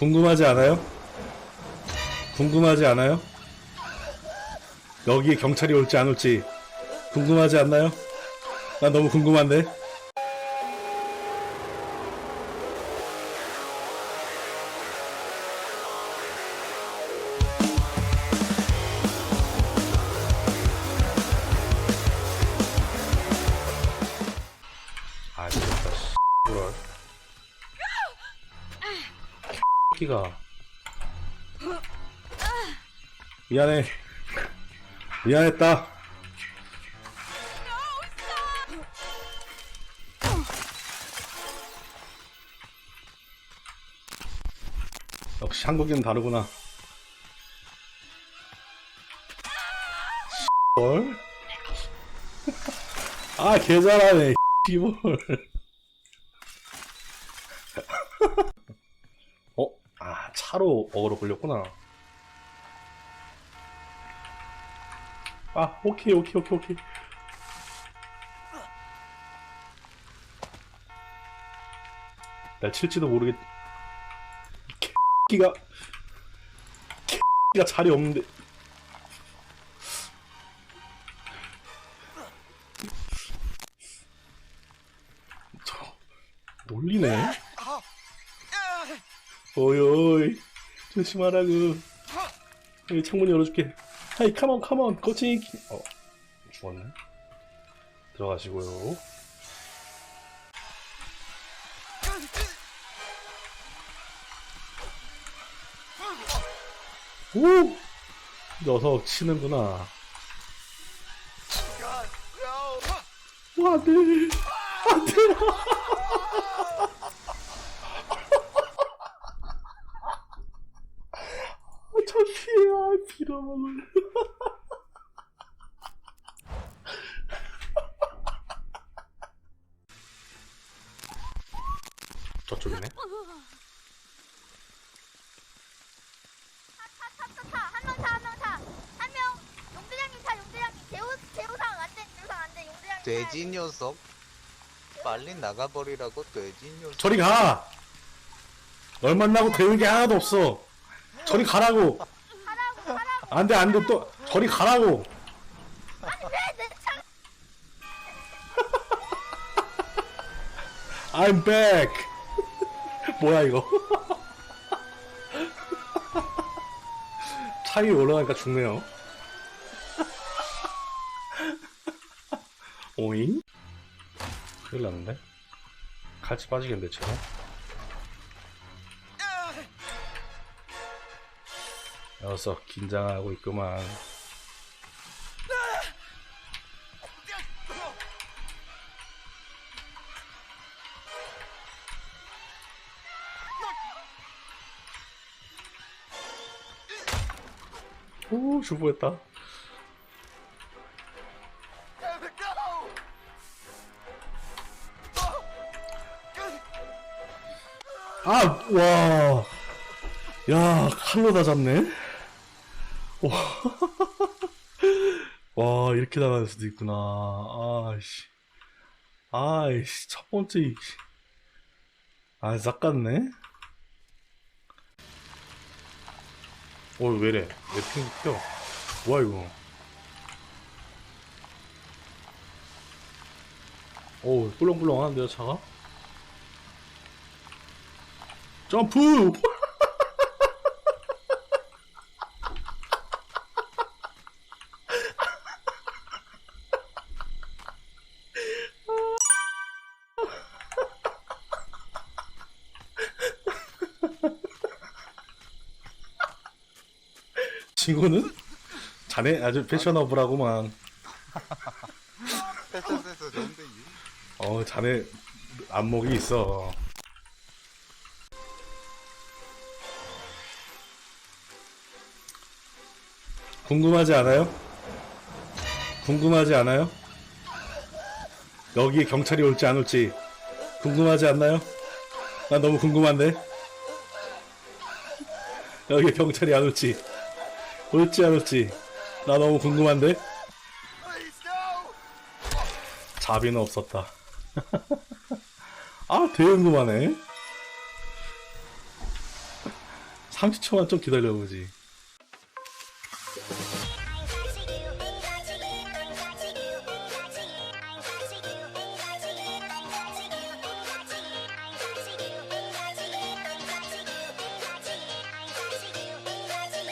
궁금하지 않아요? 궁금하지 않아요? 여기에 경찰이 올지 안 올지 궁금하지 않나요? 난 너무 궁금한데. 아, 진짜 씨. 뭐라. 끼가 미안해 미안했다 역시 한국인은 다르구나 뭘? 아 개 잘하네 씨볼 어? 아 차로 어그로 걸렸구나. 아 오케이 오케이 오케이 오케이. 날 칠지도 모르겠 개끼가 개끼가 자리 없는데. 저 놀리네 오이 오이 조심하라고 여기 창문 열어줄게. 하이 카몬 카몬 코칭 어 죽었네. 들어가시고요. 오! 녀석 치는구나. 와 안돼! 안 돼 저쪽이네. 돼, 돼, 용대장님. 돼지 녀석. 빨리 나가버리라고 돼지 녀석. 저리 가! 널 만나고 되는 게 하나도 없어. 저리 가라고. 안돼 안돼. 또 저리 가라고. I'm back. 뭐야 이거? 차 위에 올라가니까 죽네요. 오잉? 큰일 났는데? 칼치 빠지겠는데 지금 녀석 긴장하고 있구만 오 주부했다 아, 와. 야, 칼로 다 잡네? 와. 와, 이렇게 나갈 수도 있구나. 아이씨. 아이씨, 첫 번째, 이- 아, 싹갔네? 어, 왜래? 왜 핑, 튀어? 뭐야, 이거? 오, 꿀렁꿀렁 하는데요, 차가? 점프! 친구는? 자네 아주 좋은데 이 어, 자네 안목이 있어. 궁금하지 않아요? 궁금하지 않아요? 여기에 경찰이 올지 안 올지 궁금하지 않나요? 난 너무 궁금한데. 여기에 경찰이 안 올지 올지 안 올지 나 너무 궁금한데. 자비는 없었다. 아, 되게 궁금하네. 30초만 좀 기다려보지.